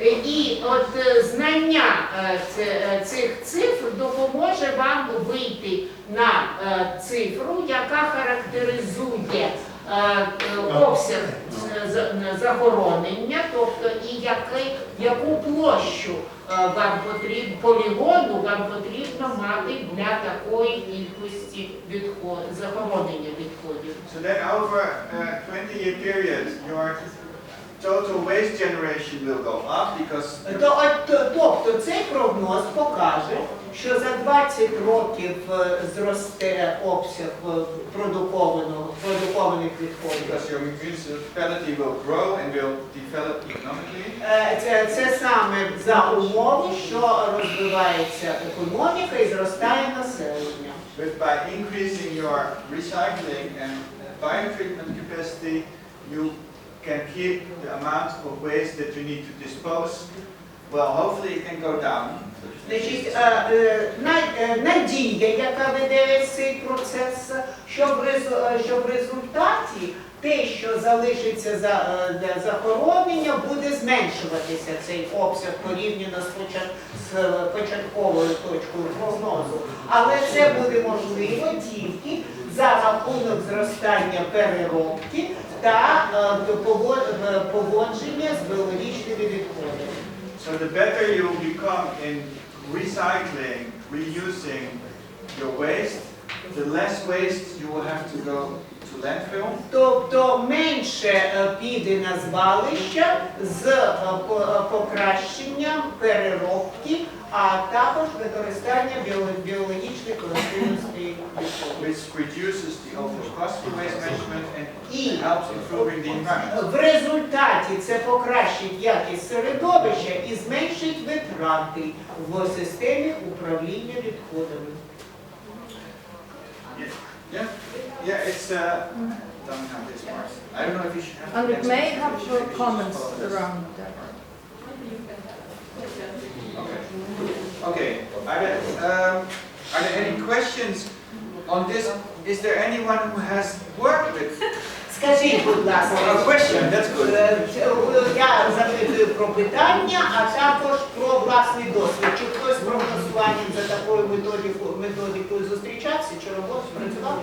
Е, І от е, знання е, цих цифр допоможе вам вийти на цифру, яка характеризує обсяг захоронення, тобто і який, яку площу вам потрібно, полігону вам потрібно мати для такої кількості відход, захоронення відходів. So then over a 20-year period, your total waste generation will go up because То, от, то- тобто цей прогноз покаже, що за 20 років е, зросте обсяг е, продукованого, продукованих відходів. because your municipality will grow and will develop economically. Е, Це, це саме за умови, що розвивається економіка і зростає населення. But by increasing your recycling and biotreatment capacity, you can keep the amount of waste that you need to dispose. Well, hopefully it can go down. Е, е, е, надія, яка веде цей процес, щоб в результаті те, що залишиться за, захоронення, буде зменшуватися цей обсяг порівняно з, почат, початковою точкою прогнозу. Але це буде можливо тільки за рахунок зростання переробки та е, е, поводження з біологічними відходами. So the better you become in recycling, reusing your waste, the less waste you will have to go to landfill. Тобто менше е, піде на звалища з е, по- е, покращенням переробки, а також використання біологічних властивостей. which reduces the overall cost for waste management and І helps improving the environment. в результаті це покращить якість середовища і зменшить витрати в системі управління відходами. Yeah, yeah, it's, uh, don't have this part. I don't know if you should have. the And next it may one. have your comments around that. Okay. Okay, are there, um, are there any questions On this? Is there anyone who has worked with? Скажіть, будь ласка, A question, that's good. Е, це, е, Я запитую про питання, а також про власний досвід. Чи хтось з прогнозуванням за такою методикою, методикою зустрічався, чи роботу працював?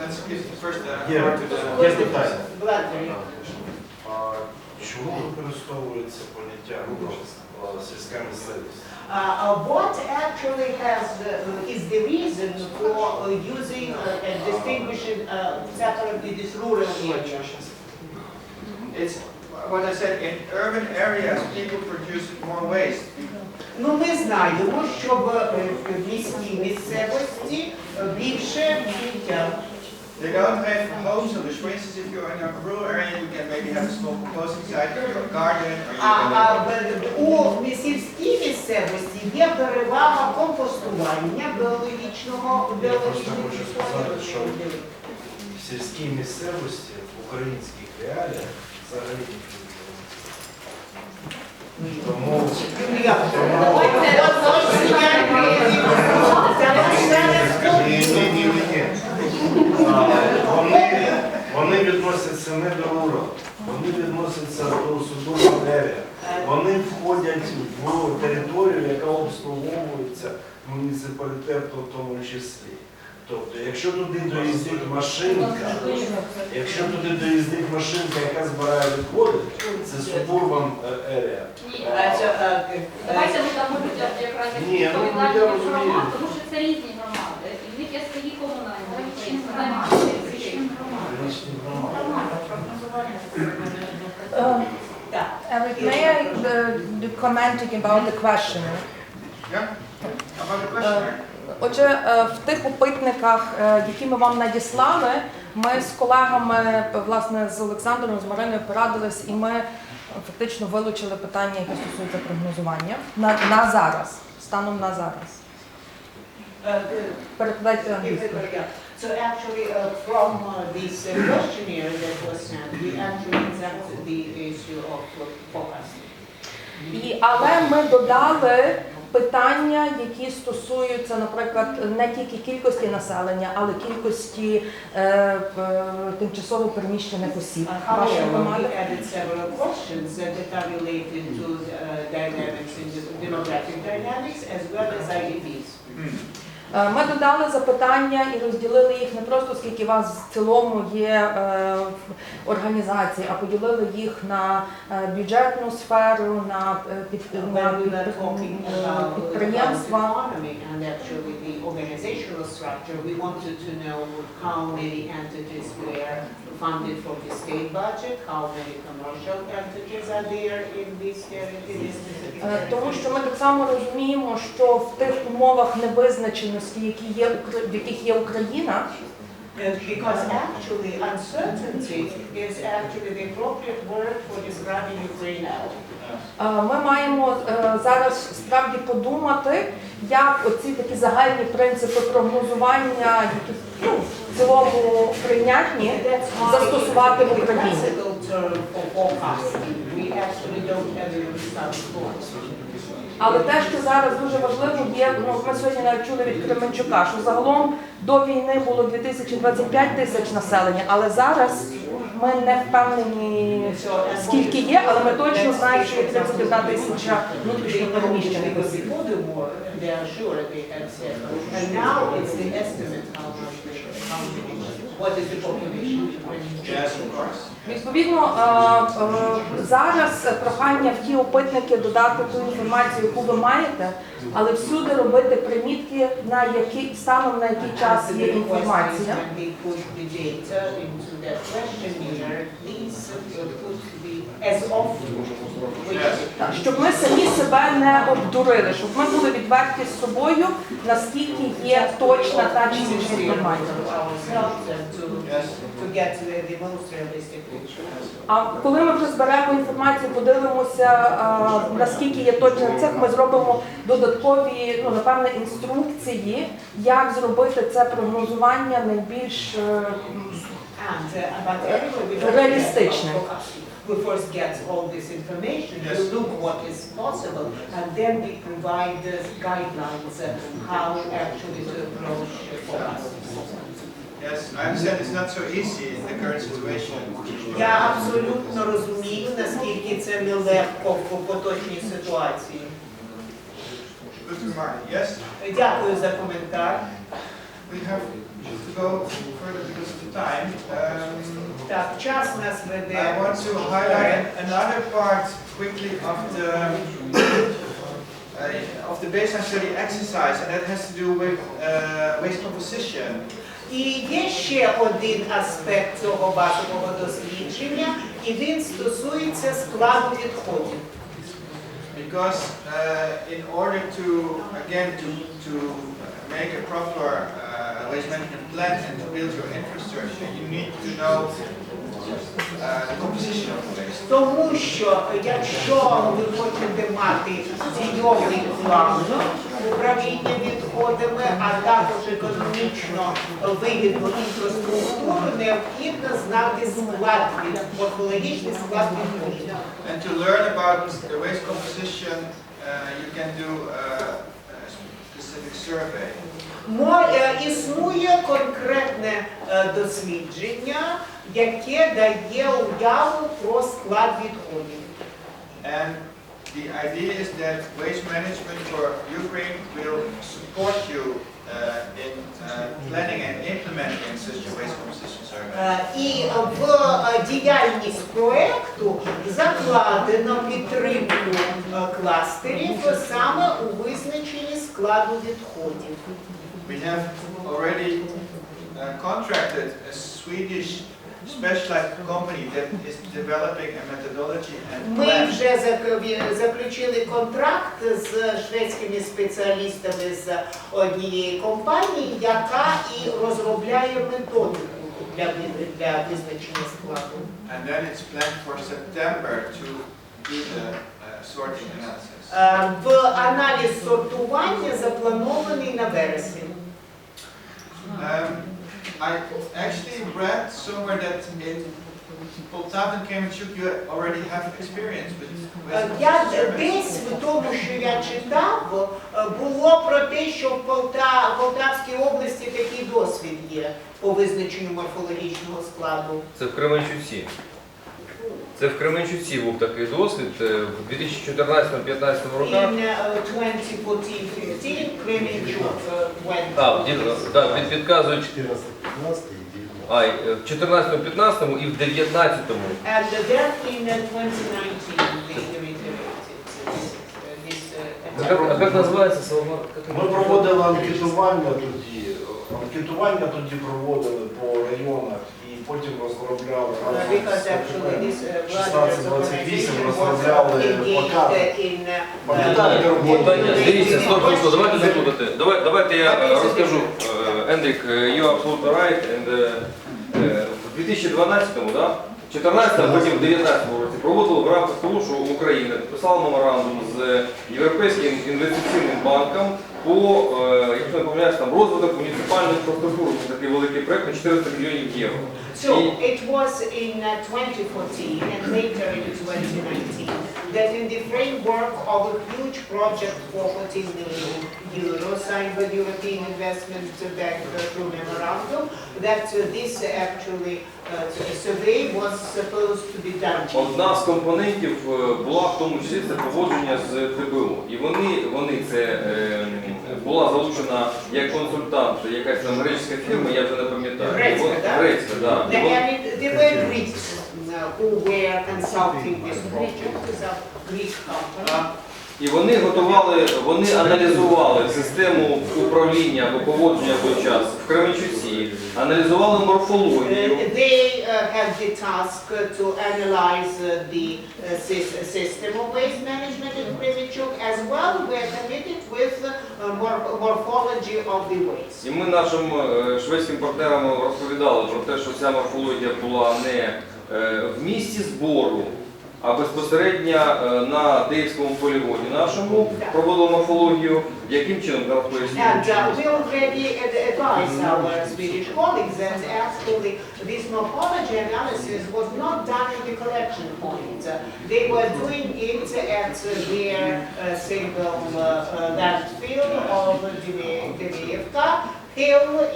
Let's give the first, uh, Є, word to the. є питання. Владимир. А Чому використовується поняття а, сільська місцевість? Uh, uh, what actually has the, is the reason for uh, using uh, and distinguishing uh, separately this rural area? It's, what I said, in urban areas, people produce more waste. Ну, ми знаємо, що в е, в міській місцевості е, більше сміття. They don't have homes, so for instance, if you're in a rural area, you can maybe have a small composting site for your garden, or you А, а в- у сільській місцевості є перевага компостування біологічного біологічних хочу сказати, що відходів. в сільській місцевості в українських реаліях взагалі ніхто не. Тому Ну, як? Ось Вони, відносяться не до ура, вони відносяться до судового дерева. Вони входять в територію, яка обслуговується муніципалітетом в тому числі. Тобто, якщо туди доїздить машинка, якщо туди доїздить машинка, яка збирає відходи, це А, це, е, Давайте ми там будемо якраз Ні, ну, я розумію. тому що це різні громади. І в них є свої комунальні підприємства. Річні громади. Um. Eric, may I uh, do commenting about the question? Yeah? About the questionnaire? Отже, е, в тих опитниках, е, які ми вам надіслали, ми з колегами, е, власне, з Олександром, з Мариною порадились, і ми фактично вилучили питання, які стосуються прогнозування на, на зараз, станом на зараз. Е, е, Перекладайте англійською. So actually, uh, from uh, this uh, questionnaire that was sent, we actually examined the issue of uh, forecasting. І, але ми додали питання, які стосуються, наприклад, не тільки кількості населення, але кількості е, е, тимчасово переміщених осіб. Uh, Вашої However, громади? we added several questions uh, that are related to uh, dynamics in the demographic dynamics as well as IDPs. Е, Ми додали запитання і розділили їх не просто скільки вас в цілому є е, організацій, а поділили їх на е, бюджетну сферу, на, е, е, підприємства. funded from the state budget, how many commercial entities are there in this Е, area. Тому що ми так само розуміємо, що в тих умовах невизначеності, які є в яких є Україна, Because actually uncertainty is actually the appropriate word for describing Ukraine now. е, ми маємо е, зараз справді подумати, як оці такі загальні принципи прогнозування, які ну, в цілому прийнятні, застосувати в Україні. We actually don't have a result for. Але те, що зараз дуже важливо, є, ну ми сьогодні навіть чули від Кременчука, що загалом до війни було 2025 тисяч населення, але зараз ми не впевнені, скільки є, але ми точно знаємо, що є 31 тисяча внутрішньо переміщених осіб. what is the population. Відповідно, е, е, зараз прохання в ті опитники додати ту інформацію, яку ви маєте, але всюди робити примітки, на які станом на який час є інформація. Щоб ми самі себе не обдурили, щоб ми були відверті з собою, наскільки є точна та чи інша інформація. Ourselves and to, Yes. to get the, the most realistic picture. А коли ми вже зберемо інформацію, подивимося, а, наскільки є точно цих, ми зробимо додаткові, ну напевне, інструкції, як зробити це прогнозування найбільш е, And, uh, we don't. Реалістичне. We first get all this information, we Yes. look what is possible, and then we provide the guidelines uh, how actually to approach uh, forecasting. Yes, I understand it's not so easy in the current situation. Я абсолютно розумію, наскільки це нелегко в поточній ситуації. Good remark. Yes, Дякую за коментар. we have to go further because of the time. Um, Так, час нас I веде. want to highlight another part quickly of the uh, of the baseline study exercise, and that has to do with uh, waste composition. І є ще один аспект цього базового дослідження, і він стосується складу відходів. Because uh, in order to, again, to, to make a proper uh, waste management plan and to build your infrastructure, you need to know uh, the composition of waste. Тому що якщо ви хочете мати дійовий план управління відходами, а також економічно вигідну інфраструктуру, необхідно знати склад від морфологічний склад відходів. And to learn about the waste composition, uh, you can do a, a specific survey. Е, Існує конкретне е, дослідження, яке дає уяву про склад відходів. And the idea is that waste management for Ukraine will support you uh, in uh, planning and implementing such a waste composition survey. Е, І в е, діяльність проекту закладено підтримку е, кластерів саме у визначенні складу відходів. We have already uh, contracted a Swedish specialized company that is developing a methodology and Ми plan. вже зак- заключили контракт з шведськими спеціалістами з однієї компанії, яка і розробляє методику для, ви- для визначення складу. And then it's planned for September to do the uh, sorting analysis. Е, В аналіз сортування запланований на вересень. Um, I actually read somewhere that in Poltava and Kremenchuk, you already have experience with Е, Я десь в тому, що я читав, е, було про те, що в Полта, Полтавській області такий досвід є по визначенню морфологічного складу. Це в Кременчуці. Це в Кременчуці був такий досвід е, в 2014-2015 роках. In uh, 2014-15, Кременчук uh, went. А, в да, від, відказують 14, 15 і 19. а, е, в 14-15 і в 19-му. And then in uh, 2019, they reiterated this, uh, this uh, А як, а як називається Соломар? Ми проводили анкетування тоді. Анкетування тоді проводили по районах і потім розробляли Uh, разом Because з actually this uh, 16, Vladimir 28 organization was розробляли engaged плакати. uh, in uh, Пам'ятаєте uh, дивіться, стоп, стоп, стоп, давайте заплутати. Давай, давайте я е, розкажу. Е, Ендрік, е, you are absolutely right. And, е, в 2012-му, да? 14 потім в 19 році проводили в рамках того, що Україна підписала меморандум з Європейським інвестиційним банком по, якщо не помиляюсь, там розвиток муніципальної інфраструктури. Це такий великий проект на 400 мільйонів євро. So it was in uh, 2014 and later in 2019 that in the framework of a huge project for 14 million euros signed by the European Investment Bank uh, through memorandum, that uh, this actually uh, survey was supposed to be done. Одна з компонентів е, була в тому числі це поводження з ТБО. І вони, вони це е, була залучена як консультант, якась там гречська фірма, я вже не пам'ятаю. Грецька, да? Грецька. І They, were Greeks uh, who were consulting this project, it's a Greek company. І вони готували, вони аналізували систему управління або поводження в той час в Кременчуці, аналізували морфологію. Uh, They uh, had the task uh, to analyze uh, the uh, sys- system of waste management in Krivичuk as well. We're committed with uh, mor- morphology of the waste. І ми нашим е, шведським партнерам розповідали про те, що ця морфологія була не в місці збору, а безпосередньо е, на Деївському полігоні нашому проводили морфологію. Яким чином зараз поясню? And uh, we already ad- advised our Swedish colleagues that actually this morphology analysis was not done at the collection point. Uh, They were doing it at uh, their uh, single uh, uh, landfill of Divievka hill